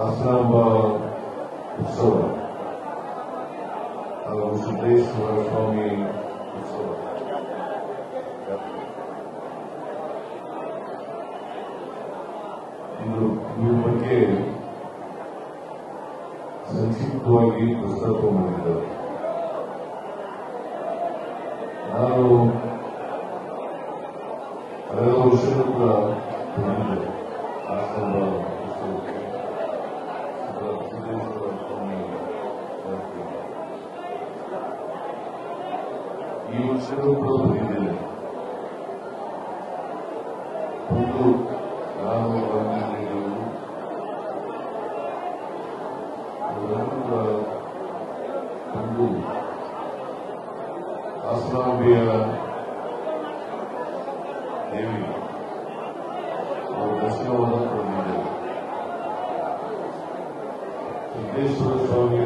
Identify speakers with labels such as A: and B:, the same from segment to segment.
A: ಆಶ್ರಮ ಉತ್ಸವ ಹಾಗೂ ಸಿದ್ದೇಶ್ವರ ಸ್ವಾಮಿ ಉತ್ಸವ ಇದು ಈ ಬಗ್ಗೆ ಸಂಕ್ಷಿಪ್ತವಾಗಿ ಪ್ರಸ್ತಾಪ ಮಾಡಿದ್ದಾರೆ ನಾನು ಹಲವು ವರ್ಷಗಳ ಕೂಡ ಬಂದಿದ್ದೆ ಆಶ್ರಮ ಉತ್ಸವಕ್ಕೆ ಸಿದ್ದೇಶ್ವರ ಸ್ವಾಮಿ ಜಾತ್ರೆಗೆ. ಈ ವರ್ಷವೂ ಕೂಡ ಬಂದಿದ್ದೇನೆ ಒಂದು ನಾನು ಬಂದಿದ್ದೇನೆ ಅದನ್ನು ಒಂದು ಆಸ್ಲಾಂಬಿಯ ದೇವಿ ಅವರ ದರ್ಶನವನ್ನು ಪಡೆದಿದ್ದೇವೆ ಸಿದ್ದೇಶ್ವರ ಸ್ವಾಮಿ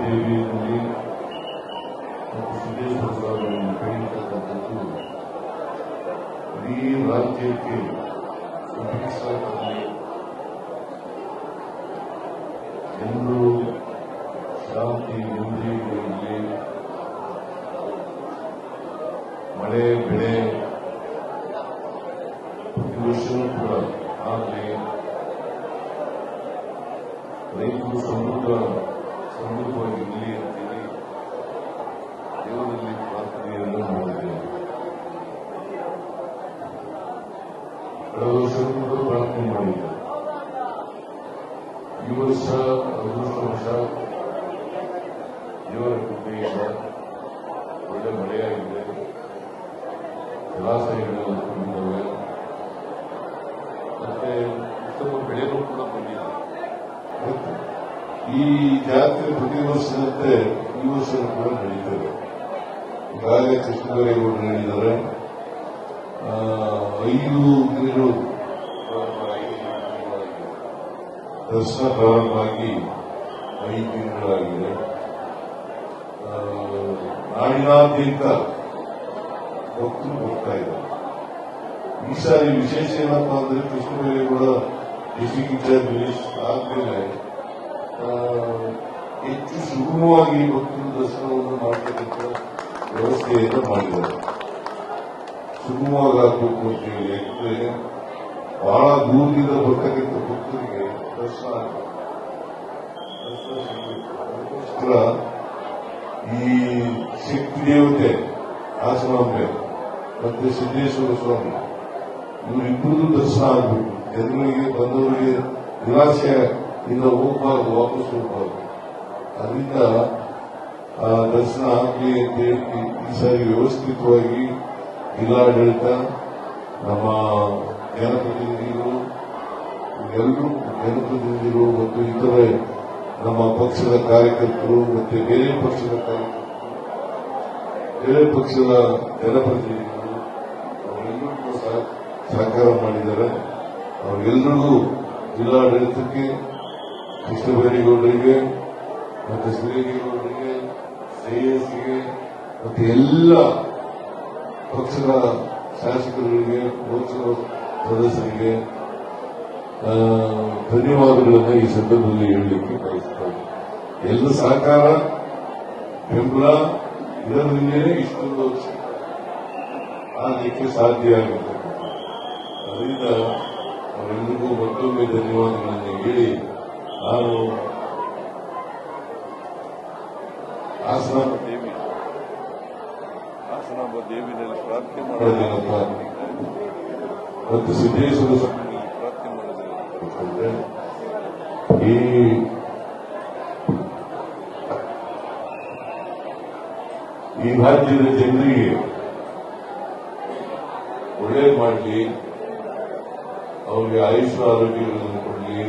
A: ದೇವಿಯಲ್ಲಿ ಮತ್ತು ಸಿದ್ದೇಶ್ವರ ಸ್ವಾಮಿಯನ್ನು ಕರೆಯತಕ್ಕಂಥದ್ದು ಇಡೀ ರಾಜ್ಯಕ್ಕೆ ಶಾಂತಿ ಮಳೆ ಬೆಳೆ ಪ್ರತಿ ವರ್ಷವೂ ಕೂಡ ಆಗಲಿ ರೈತರು ಸಮೃದ್ಧ ಸಮೃದ್ಧವಾಗಿರಲಿ ಅಂತೇಳಿ ದೇವರಲ್ಲಿ ಪ್ರಾರ್ಥನೆಯನ್ನು ಮಾಡಿದ್ದೇವೆ ಕಳೆದ ವರ್ಷವೂ ಕೂಡ ಪ್ರಾರ್ಥನೆ ಮಾಡಿದ್ದೇವೆ ಈ ವರ್ಷ ಅದೃಷ್ಟ ವರ್ಷ ದೇವರ ಕೃಪೆಯಿಂದ ಒಳ್ಳೆ ಮಳೆಯಾಗಿದೆ. ಜಲಾಶಯಗಳೆಲ್ಲ ತುಂಬಿದ್ದಾವೆ ಮತ್ತೆ ಉತ್ತಮ ಬೆಳೆಗಳು ಕೂಡ ಬಂದಿದೆ. ಈ ಜಾತ್ರೆ ಪ್ರತಿ ವರ್ಷದಂತೆ ಈ ವರ್ಷ ಕೂಡ ನಡೀತದೆ. ಈಗಾಗಲೇ ಕೃಷ್ಣಗರೇಗೌಡರು ಹೇಳಿದ್ದಾರೆ. ಐದು ದಿನಗಳು ದರ್ಶನ ಪ್ರಾರಂಭವಾಗಿ ಐದು ದಿನಗಳಾಗಿದೆ. ನಾಡಿನಾದ್ಯಂತ ಭಕ್ತರು ಬರ್ತಾ ಇದ್ದಾರೆ. ಈ ಸಾರಿ ವಿಶೇಷ ಏನಪ್ಪಾ ಅಂದ್ರೆ Krishna Byregowda district in charge minister ಆದ್ಮೇಲೆ ಆ, ಹೆಚ್ಚು ಸುಗಮವಾಗಿ ಭಕ್ತರು ದರ್ಶನವನ್ನು ಮಾಡತಕ್ಕಂಥ ವ್ಯವಸ್ಥೆಯನ್ನು ಮಾಡಿದ್ದಾರೆ. ಸುಗಮವಾಗಿ ಆಗಬೇಕು ಅಂತ ಹೇಳಿ ಯಾಕಂದ್ರೆ ಬಹಳ ದೂರದಿಂದ ಬರ್ತಕ್ಕಂಥ ಭಕ್ತರಿಗೆ ದರ್ಶನ. ಅದಕ್ಕೋಸ್ಕರ ಈ ಶಕ್ತಿ ದೇವತೆ ಆಸನಾಂಬೆ ಮತ್ತೆ ಸಿದ್ದೇಶ್ವರ ಸ್ವಾಮಿ ಇವರಿಬ್ಬರದು ದರ್ಶನ ಆಗಬೇಕು. ಜನಗಳಿಗೆ ಬಂದವರಿಗೆ ನಿರಾಶೆಯಿಂದ ಹೋಗಬಾರ್ದು, ವಾಪಸ್ ಹೋಗಬಾರ್ದು. ಅದರಿಂದ ದರ್ಶನ ಆಗಲಿ ಅಂತ ಹೇಳಿ ಈ ಸಾರಿ ವ್ಯವಸ್ಥಿತವಾಗಿ ಜಿಲ್ಲಾಡಳಿತ, ನಮ್ಮ ಜನಪ್ರತಿನಿಧಿಗಳು, ಎಲ್ಲರೂ ಜನಪ್ರತಿನಿಧಿಗಳು ಮತ್ತು ಇತರೆ ನಮ್ಮ ಪಕ್ಷದ ಕಾರ್ಯಕರ್ತರು ಮತ್ತು ಬೇರೆ ಪಕ್ಷದ ಕಾರ್ಯಕರ್ತರು, ಬೇರೆ ಪಕ್ಷದ ಜನಪ್ರತಿನಿಧಿಗಳು, ಅವರೆಲ್ಲರೂ ಕೂಡ ಸಹ- ಸಹಕಾರ ಮಾಡಿದ್ದಾರೆ. ಅವರೆಲ್ಲರಿಗೂ ಜಿಲ್ಲಾಡಳಿತಕ್ಕೆ ಕೃಷ್ಣ ಬೈರೇಗೌಡರಿಗೆ ಮತ್ತು ಶ್ರೀಗೌಡರಿಗೆ ಸಿಎಸ್ಗೆ ಮತ್ತು ಎಲ್ಲ ಪಕ್ಷದ ಶಾಸಕರಿಗೆ ಪಕ್ಷದ ಸದಸ್ಯರಿಗೆ ಧನ್ಯವಾದಗಳನ್ನು ಈ ಸಂದರ್ಭದಲ್ಲಿ ಹೇಳಲಿಕ್ಕೆ ಬಯಸುತ್ತೇನೆ ಎಲ್ಲ ಸಹಕಾರ, ಬೆಂಬಲ ಇದರಿಂದಲೇ ಇಷ್ಟೊಂದು ಆಗಲಿಕ್ಕೆ ಸಾಧ್ಯ ಆಗಿದೆ. ಅದರಿಂದ ಅವರೆಲ್ಲರಿಗೂ ಮತ್ತೊಮ್ಮೆ ಧನ್ಯವಾದಗಳನ್ನು ಹೇಳಿ, ನಾನು ದೇವಿ
B: ಹಾಸನಾಂಬ ದೇವಿನಲ್ಲಿ ಪ್ರಾರ್ಥನೆ
A: ಮಾಡೋದೇನಪ್ಪ ಮತ್ತು ಸಿದ್ದೇಶ್ವರ ಸ್ವಾಮಿ
B: ಪ್ರಾರ್ಥನೆ ಮಾಡೋದು
A: ಈ ಈ ರಾಜ್ಯದ ಜನರಿಗೆ ಒಳ್ಳೇದು ಮಾಡಲಿ. اولیائی شہر کی